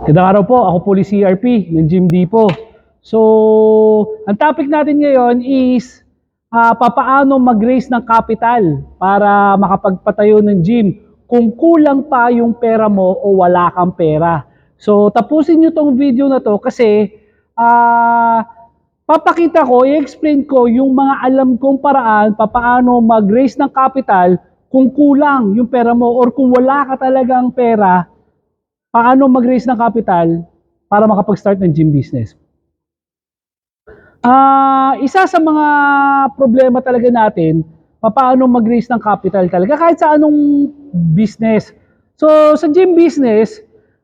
Magandang araw po, ako po si CRP ng Gym Depot. So, ang topic natin ngayon is ah, papaano mag-raise ng capital para makapagpatayo ng gym kung kulang pa yung pera mo o wala kang pera. So, tapusin nyo tong video na to kasi ah, papakita ko, i-explain ko yung mga alam kong paraan papaano mag-raise ng capital kung kulang yung pera mo or kung wala ka talagang pera, paano mag-raise ng capital para makapag-start ng gym business. Ah, isa sa mga problema talaga natin, paano mag-raise ng capital talaga kahit sa anong business. So, sa gym business,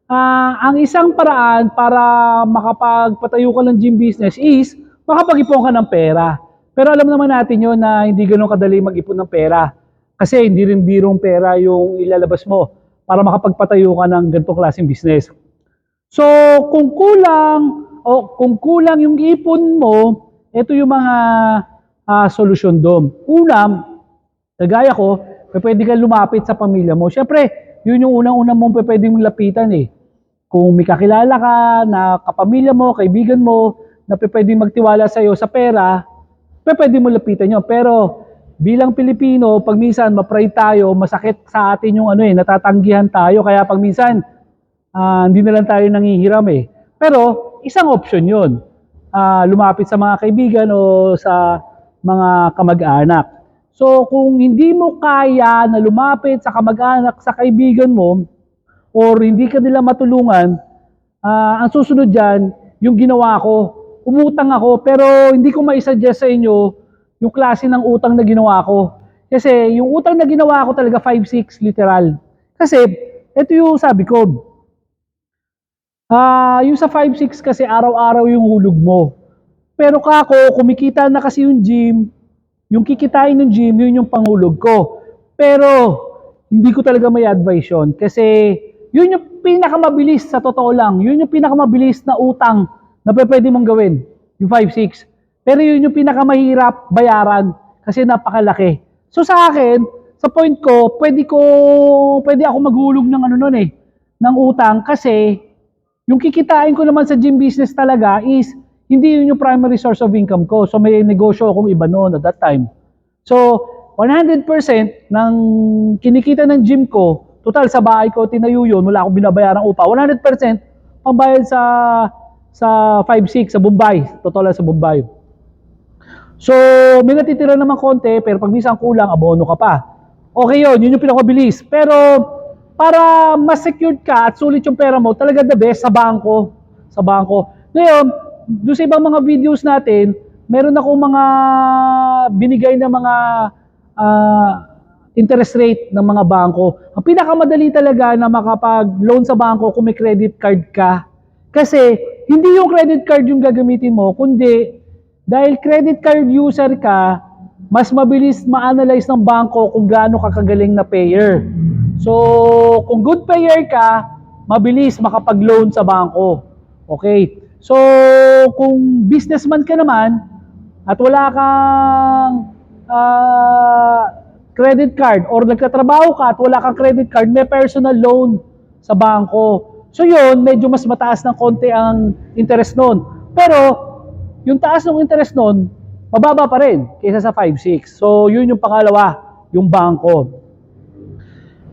ah, ang isang paraan para makapagpatayo ka ng gym business is makapag-ipon ka ng pera. Pero alam naman natin yon na hindi ganoon kadali mag-ipon ng pera. Kasi hindi rin birong pera yung ilalabas mo para makapagpatayo ka ng ganitong klaseng business. So, kung kulang o kung kulang yung ipon mo, ito yung mga ah, solusyon doon. Una, kagaya ko, pwede ka lumapit sa pamilya mo. Siyempre, yun yung unang-unang mong pwede mong lapitan eh. Kung may kakilala ka na kapamilya mo, kaibigan mo, na pwede magtiwala sa'yo sa pera, pwede mo lapitan yun. Pero bilang Pilipino, pag minsan ma-pride tayo, masakit sa atin yung ano eh, natatanggihan tayo. Kaya pag minsan, ah, hindi na lang tayo nangihiram eh. Pero isang option yun. Ah, lumapit sa mga kaibigan o sa mga kamag-anak. So kung hindi mo kaya na lumapit sa kamag-anak, sa kaibigan mo, or hindi ka nila matulungan, ah, ang susunod dyan, yung ginawa ko, umutang ako, pero hindi ko maisuggest sa inyo yung klase ng utang na ginawa ko. Kasi yung utang na ginawa ko talaga 5-6 literal. Kasi ito yung sabi ko, ah yung sa 5-6 kasi araw-araw yung hulog mo. Pero kako, kumikita na kasi yung gym, yung kikitain ng gym, yun yung panghulog ko. Pero hindi ko talaga may advice yun. Kasi yun yung pinakamabilis sa totoo lang. Yun yung pinakamabilis na utang na pwede mong gawin. Yung 5-6. Pero yun yung pinakamahirap bayaran kasi napakalaki. So sa akin, sa point ko, pwede ko, pwede ako maghulog ng ano nun eh, ng utang kasi yung kikitain ko naman sa gym business talaga is hindi yun yung primary source of income ko. So may negosyo akong iba noon at that time. So 100% ng kinikita ng gym ko, total sa bahay ko tinayo yun, wala akong binabayarang upa. 100% pambayad sa sa 5-6 sa Bombay. Totoo lang sa Bombay. So, may natitira naman konti, pero pag minsan kulang, abono ka pa. Okay yun, yun yung pinakabilis. Pero, para mas secured ka at sulit yung pera mo, talaga the best sa bangko. Sa bangko. Ngayon, doon sa ibang mga videos natin, meron akong mga binigay na mga ah, interest rate ng mga bangko. Ang pinakamadali talaga na makapag-loan sa bangko kung may credit card ka. Kasi, hindi yung credit card yung gagamitin mo, kundi dahil credit card user ka, mas mabilis ma-analyze ng bangko kung gaano ka kagaling na payer. So, kung good payer ka, mabilis makapag-loan sa bangko. Okay? So, kung businessman ka naman, at wala kang ah, credit card or nagkatrabaho ka at wala kang credit card, may personal loan sa bangko. So yun, medyo mas mataas ng konti ang interest noon. Pero, yung taas ng interest noon, mababa pa rin kaysa sa 5-6. So yun yung pangalawa, yung bangko.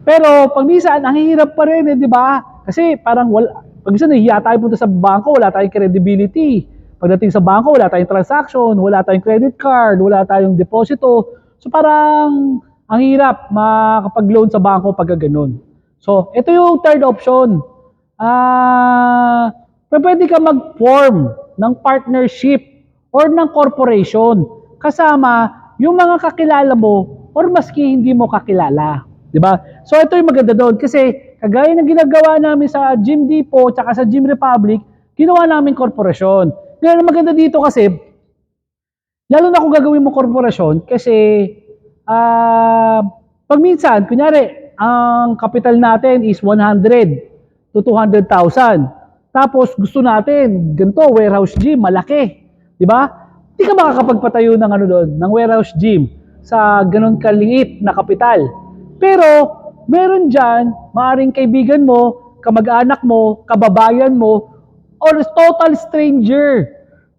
Pero pag minsan, ang hirap pa rin, eh, di ba? Kasi parang wala, pag minsan nahihiya tayo punta sa bangko, wala tayong credibility. Pagdating sa bangko, wala tayong transaction, wala tayong credit card, wala tayong deposito. So parang ang hirap makapag-loan sa bangko pag ganun. So, ito yung third option. Ah, pwede ka mag-form ng partnership or ng corporation kasama yung mga kakilala mo or maski hindi mo kakilala. 'Di ba? So ito yung maganda doon kasi kagaya ng ginagawa namin sa Gym Depot at sa Gym Republic, ginawa namin korporasyon. Ngayon ang maganda dito kasi lalo na kung gagawin mo korporasyon kasi ah pag minsan, kunyari, ang capital natin is 100 to 200,000. Tapos gusto natin, ganito, warehouse gym, malaki. Di ba? Hindi ka makakapagpatayo ng ano doon, ng warehouse gym sa ganun kaliit na kapital. Pero, meron dyan, maaring kaibigan mo kamag-anak mo, kababayan mo, or total stranger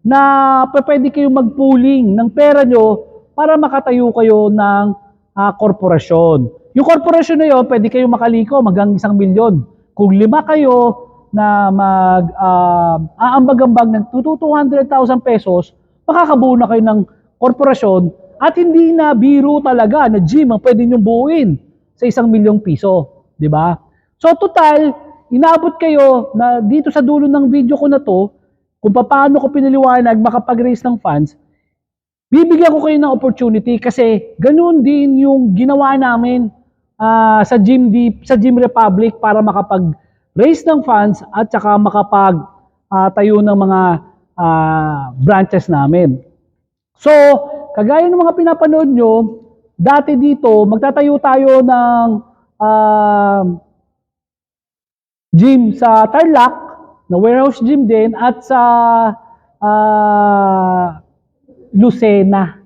na pwede kayong magpooling ng pera nyo para makatayo kayo ng ah, korporasyon. Yung korporasyon na yun, pwede kayong makaliko hanggang isang milyon. Kung lima kayo na mag ah, aambag-ambag ng 200,000 pesos, makakabuo na kayo ng korporasyon at hindi na biro talaga na gym ang pwede nyo buuin sa isang milyong piso. Ba? So total, inabot kayo na dito sa dulo ng video ko na to, kung paano ko pinaliwanag makapag-raise ng funds, bibigyan ko kayo ng opportunity kasi ganun din yung ginawa namin ah, sa Gym Deep, sa Gym Republic para makapag-raise ng funds at saka makapag ah, tayo ng mga ah, branches namin. So, kagaya ng mga pinapanood nyo, dati dito, magtatayo tayo ng ah, gym sa Tarlac, na warehouse gym din, at sa ah, Lucena.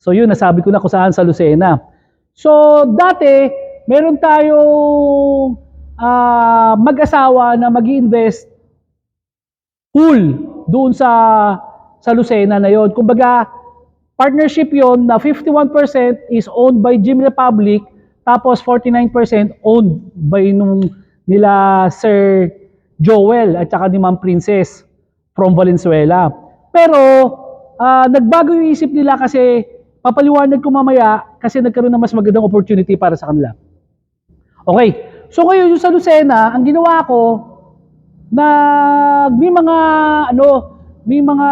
So yun, nasabi ko na kung saan sa Lucena. So dati, meron tayong ah, mag-asawa na mag invest full doon sa sa Lucena na yon. Kumbaga, partnership yon na 51% is owned by Gym Republic, tapos 49% owned by nung nila Sir Joel at saka ni Ma'am Princess from Valenzuela. Pero ah, nagbago yung isip nila kasi papaliwanag ko mamaya kasi nagkaroon ng mas magandang opportunity para sa kanila. Okay. So ngayon yung sa Lucena, ang ginawa ko na may mga ano, may mga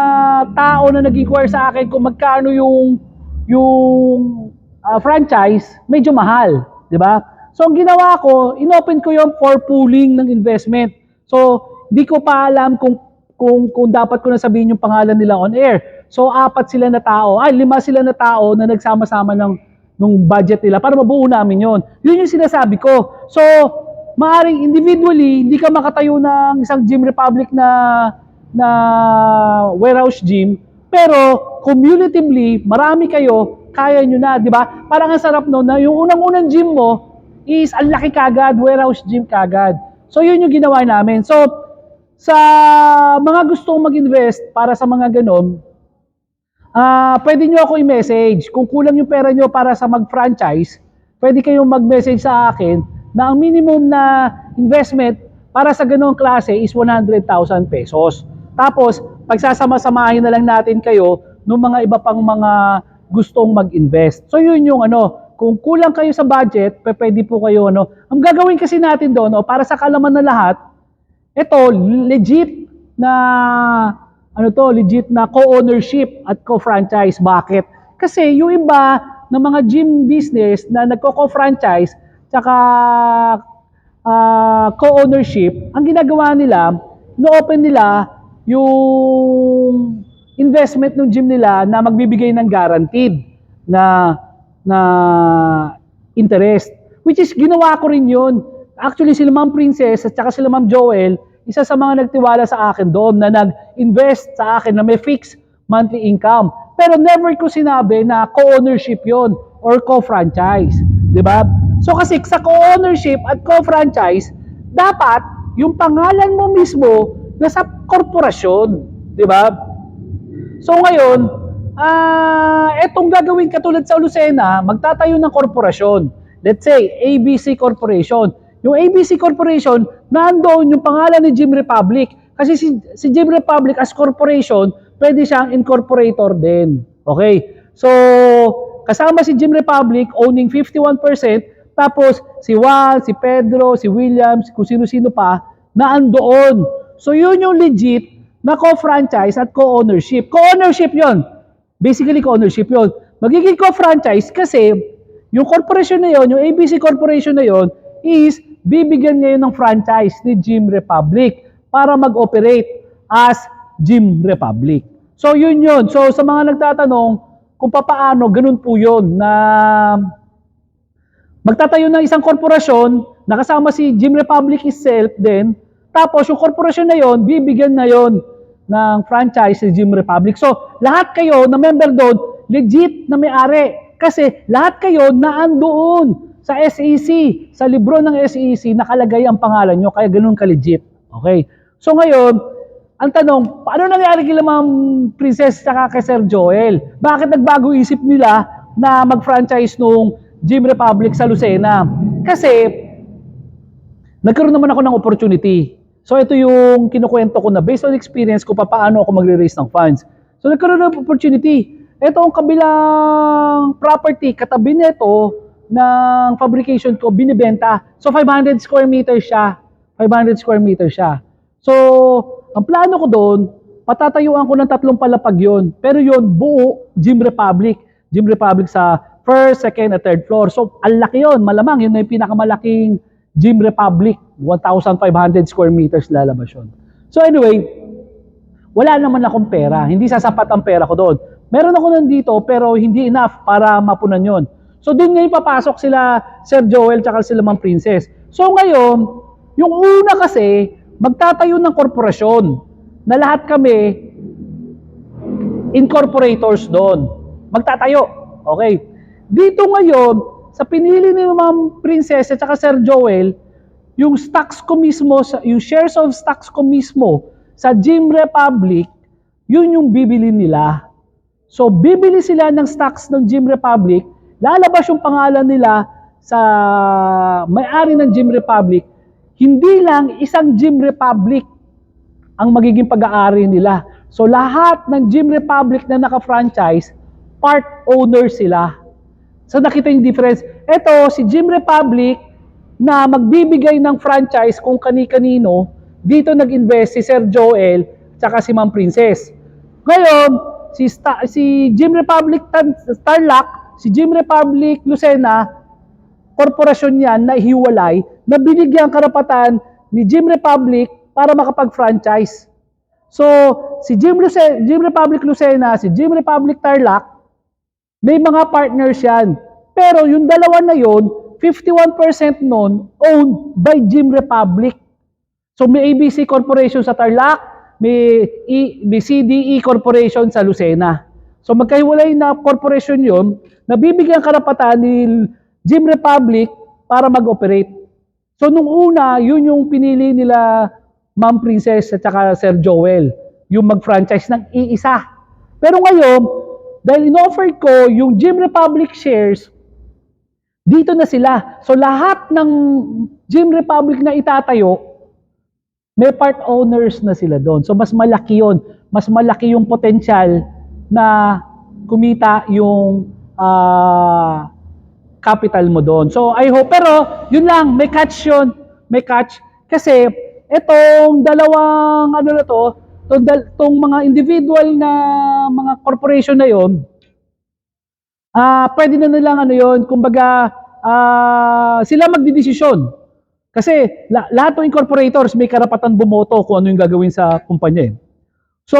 tao na nag-inquire sa akin kung magkano yung yung ah, franchise, medyo mahal, 'di ba? So ang ginawa ko, inopen ko yung for pooling ng investment. So hindi ko pa alam kung kung kung dapat ko na sabihin yung pangalan nila on air. So apat sila na tao, ay lima sila na tao na nagsama-sama ng nung budget nila para mabuo namin yon. Yun yung sinasabi ko. So maaring individually, hindi ka makatayo ng isang Gym Republic na na warehouse gym, pero cumulatively, marami kayo, kaya nyo na, di ba? Parang ang sarap no, na yung unang-unang gym mo is ang laki kagad, warehouse gym kagad. So yun yung ginawa namin. So sa mga gustong mag-invest para sa mga ganon, ah pwede nyo ako i-message. Kung kulang yung pera nyo para sa mag-franchise, pwede kayong mag-message sa akin na ang minimum na investment para sa ganong klase is 100,000 pesos. Tapos, pagsasama-samahin na lang natin kayo ng mga iba pang mga gustong mag-invest. So yun yung ano, kung kulang kayo sa budget, pwede po kayo ano. Ang gagawin kasi natin doon, no, para sa kalaman na lahat, ito legit na ano to, legit na co-ownership at co-franchise. Bakit? Kasi yung iba ng mga gym business na nagko-co-franchise tsaka ah, co-ownership, ang ginagawa nila, no-open nila yung investment ng gym nila na magbibigay ng guaranteed na na interest. Which is, ginawa ko rin yun. Actually, sila Ma'am Princess at saka sila Ma'am Joel, isa sa mga nagtiwala sa akin doon na nag-invest sa akin na may fixed monthly income. Pero never ko sinabi na co-ownership yon or co-franchise. ba? So kasi sa co-ownership at co-franchise, dapat yung pangalan mo mismo nasa korporasyon. ba? So ngayon, ah etong gagawin katulad sa Lucena, magtatayo ng korporasyon. Let's say, ABC Corporation. Yung ABC Corporation, nandoon yung pangalan ni Gym Republic. Kasi si, si Gym Republic as corporation, pwede siyang incorporator din. Okay? So, kasama si Gym Republic owning 51%, tapos si Juan, si Pedro, si Williams, kung sino-sino pa, na andoon. So, yun yung legit na co-franchise at co-ownership. Co-ownership yon. Basically, co-ownership yon. Magiging co-franchise kasi yung corporation na yon, yung ABC Corporation na yon, is bibigyan ngayon ng franchise ni Gym Republic para mag-operate as Gym Republic. So, yun yun. So, sa mga nagtatanong kung papaano, ganun po yun na magtatayo ng isang korporasyon, nakasama si Gym Republic itself din, tapos yung korporasyon na yon, bibigyan na yon ng franchise si Gym Republic. So, lahat kayo na member doon, legit na may-ari. Kasi lahat kayo na andoon sa SEC, sa libro ng SEC, nakalagay ang pangalan nyo, kaya ganun ka-legit. Okay? So ngayon, ang tanong, paano nangyari kila Ma'am Princess saka kay Sir Joel? Bakit nagbago isip nila na mag-franchise nung Gym Republic sa Lucena? Kasi, nagkaroon naman ako ng opportunity. So ito yung kinukwento ko na based on experience ko pa paano ako magre-raise ng funds. So nagkaroon ng opportunity. Ito ang kabilang property, katabi nito ng fabrication ko, binibenta. So 500 square meters siya. 500 square meters siya. So, ang plano ko doon, patatayuan ko ng tatlong palapag yon. Pero yon buo, Gym Republic. Gym Republic sa first, second, at third floor. So, ang laki yon. Malamang, yun na yung pinakamalaking Gym Republic. 1,500 square meters lalabas yun. So, anyway, wala naman akong pera. Hindi sasapat ang pera ko doon. Meron ako nandito, pero hindi enough para mapunan yon. So, doon ngayon papasok sila Sir Joel tsaka sila Ma'am Princess. So, ngayon, yung una kasi, magtatayo ng korporasyon na lahat kami incorporators doon. Magtatayo. Okay. Dito ngayon, sa pinili ni Ma'am Princess at saka Sir Joel, yung stocks ko mismo, yung shares of stocks ko mismo sa Gym Republic, yun yung bibili nila. So, bibili sila ng stocks ng Gym Republic, lalabas yung pangalan nila sa may-ari ng Gym Republic, hindi lang isang Gym Republic ang magiging pag-aari nila. So, lahat ng Gym Republic na naka-franchise, part owner sila. So, nakita yung difference. Ito, si Gym Republic, na magbibigay ng franchise kung kani-kanino, dito nag-invest si Sir Joel, tsaka si Ma'am Princess. Ngayon, si, Sta- si Gym Republic Tan- Tarlac, si Gym Republic Lucena, korporasyon yan na hiwalay, na binigyan karapatan ni Gym Republic para makapag-franchise. So, si Gym, Luce- Gym Republic Lucena, si Gym Republic Tarlac, may mga partners yan. Pero yung dalawa na yon, 51% nun owned by Gym Republic. So may ABC Corporation sa Tarlac, may, e, may CDE Corporation sa Lucena. So magkahiwalay na corporation yon, nabibigyan karapatan ni Gym Republic para mag-operate. So nung una, yun yung pinili nila Ma'am Princess at saka Sir Joel, yung mag-franchise ng iisa. Pero ngayon, dahil in-offer ko yung Gym Republic shares, dito na sila. So lahat ng Gym Republic na itatayo, may part owners na sila doon. So mas malaki yon, mas malaki yung potential na kumita yung ah, capital mo doon. So I hope, pero yun lang, may catch yun, may catch. Kasi itong dalawang ano na to, itong, itong mga individual na mga corporation na yon, ah pwede na nilang ano yon, kumbaga ah, sila magdidesisyon. Kasi la- lahat ng incorporators may karapatan bumoto kung ano yung gagawin sa kumpanya. eh. So,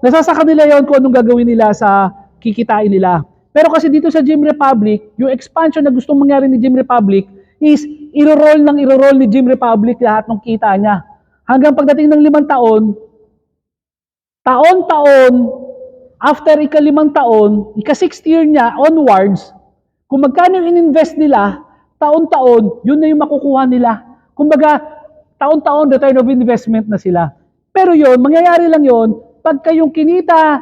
nasasaka nila yon kung anong gagawin nila sa kikitain nila. Pero kasi dito sa Gym Republic, yung expansion na gustong mangyari ni Gym Republic is iro-roll ng iro-roll ni Gym Republic lahat ng kita niya. Hanggang pagdating ng limang taon, taon-taon, after ika-limang taon, ika-sixth year niya onwards, kung magkano yung in-invest nila, taon-taon, yun na yung makukuha nila. Kumbaga, taon-taon return of investment na sila. Pero yun, mangyayari lang yun, pagka yung kinita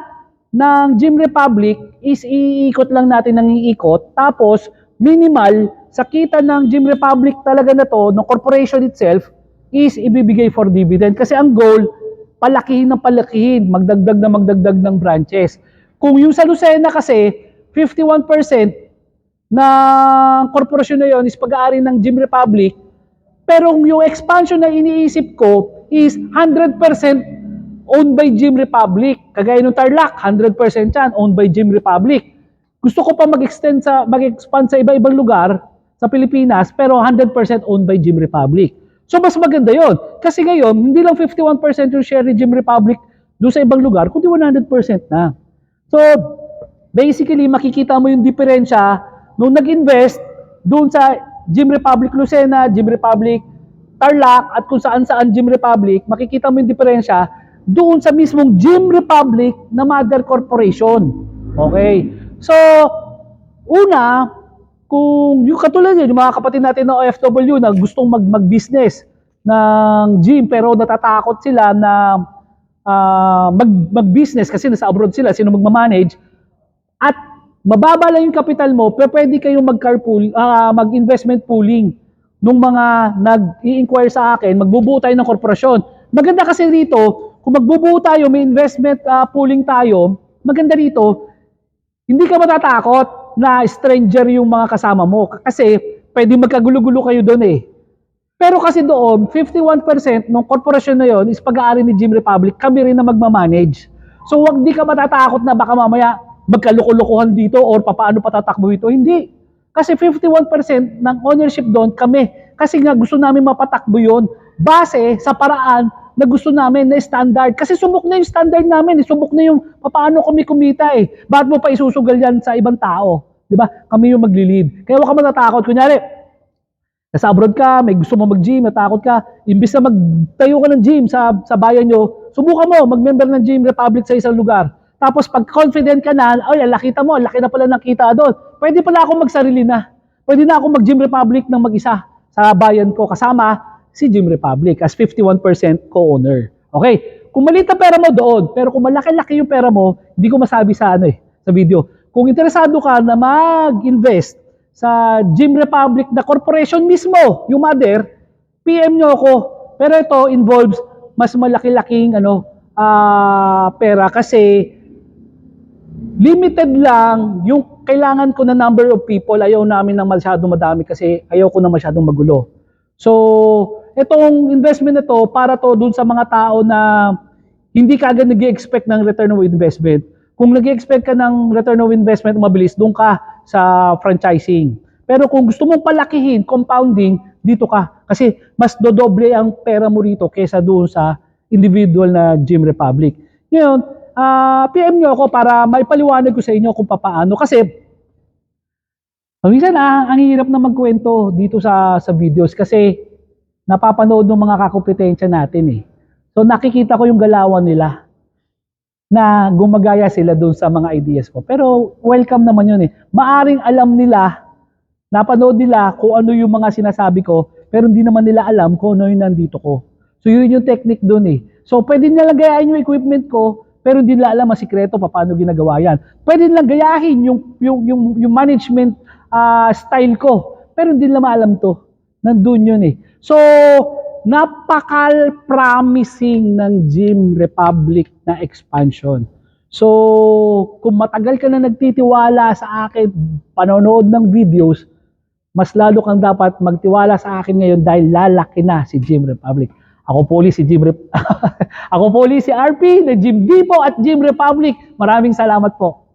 ng Gym Republic is iikot lang natin ng iikot, tapos minimal sa kita ng Gym Republic talaga na to, ng corporation itself, is ibibigay for dividend. Kasi ang goal, palakihin ng palakihin, magdagdag na magdagdag ng branches. Kung yung sa Lucena kasi, 51% ng korporasyon na yon is pag-aari ng Gym Republic, pero yung expansion na iniisip ko is 100% owned by Gym Republic. Kagaya ng Tarlac, 100% yan, owned by Gym Republic. Gusto ko pa mag-extend sa, mag-expand sa iba-ibang lugar sa Pilipinas, pero 100% owned by Gym Republic. So, mas maganda yon Kasi ngayon, hindi lang 51% yung share ni Gym Republic doon sa ibang lugar, kundi 100% na. So, basically, makikita mo yung diferensya nung nag-invest doon sa Gym Republic Lucena, Gym Republic Tarlac, at kung saan-saan Gym Republic, makikita mo yung diferensya doon sa mismong Gym Republic na mother corporation. Okay? So, una, kung yung katulad yun, yung mga kapatid natin na OFW na gustong mag, mag-business ng gym pero natatakot sila na ah, mag, mag-business kasi nasa abroad sila, sino magmamanage, at mababa lang yung capital mo, pero pwede kayong mag-carpool, ah, mag-investment pooling nung mga nag-i-inquire sa akin, magbubuo tayo ng korporasyon. Maganda kasi dito, kung magbubuo tayo, may investment ah, pooling tayo, maganda dito, hindi ka matatakot na stranger yung mga kasama mo. Kasi pwede magkagulo-gulo kayo doon eh. Pero kasi doon, 51% ng korporasyon na yon is pag-aari ni Gym Republic, kami rin na magmamanage. So wag di ka matatakot na baka mamaya magkaloko-lokohan dito or papaano patatakbo ito. Hindi. Kasi 51% ng ownership doon kami. Kasi nga gusto namin mapatakbo yon base sa paraan na gusto namin na standard. Kasi subok na yung standard namin. Eh. Subok na yung paano kami kumita eh. Bakit mo pa isusugal yan sa ibang tao? Di ba? Kami yung magli-lead. Kaya huwag ka matatakot. Kunyari, nasa abroad ka, may gusto mo mag-gym, natakot ka, imbis na magtayo ka ng gym sa, sa bayan nyo, subukan mo, mag-member ng Gym Republic sa isang lugar. Tapos pag confident ka na, ay, ang laki mo, laki na pala ng kita doon. Pwede pala akong magsarili na. Pwede na akong mag-Gym Republic ng mag-isa sa bayan ko kasama si Gym Republic as 51% co-owner. Okay? Kung maliit ang pera mo doon, pero kung malaki-laki yung pera mo, hindi ko masabi sa ano eh, sa video. Kung interesado ka na mag-invest sa Gym Republic na corporation mismo, yung mother, PM nyo ako. Pero ito involves mas malaki-laking ano, ah, pera kasi limited lang yung kailangan ko na number of people. Ayaw namin ng masyadong madami kasi ayaw ko na masyadong magulo. So, itong investment na to, para to dun sa mga tao na hindi ka agad nag expect ng return of investment. Kung nag expect ka ng return of investment mabilis, doon ka sa franchising. Pero kung gusto mong palakihin, compounding, dito ka. Kasi mas dodoble ang pera mo rito kesa doon sa individual na Gym Republic. Ngayon, ah, PM nyo ako para maipaliwanag ko sa inyo kung paano. Kasi, minsan ah, ang hirap na magkwento dito sa, sa videos kasi napapanood ng mga kakompetensya natin eh. So nakikita ko yung galawan nila na gumagaya sila doon sa mga ideas ko. Pero welcome naman yun eh. Maaring alam nila, napanood nila kung ano yung mga sinasabi ko, pero hindi naman nila alam kung ano yung nandito ko. So yun yung technique doon eh. So pwede nilang gayahin yung equipment ko, pero hindi nila alam ang sikreto paano ginagawa yan. Pwede nilang gayahin yung, yung, yung, yung management ah, style ko, pero hindi nila maalam to. Nandun yun eh. So, napakal-promising ng Gym Republic na expansion. So, kung matagal ka na nagtitiwala sa akin, panonood ng videos, mas lalo kang dapat magtiwala sa akin ngayon dahil lalaki na si Gym Republic. Ako po si Gym Rep- Ako po si RP, na Gym Depot at Gym Republic. Maraming salamat po.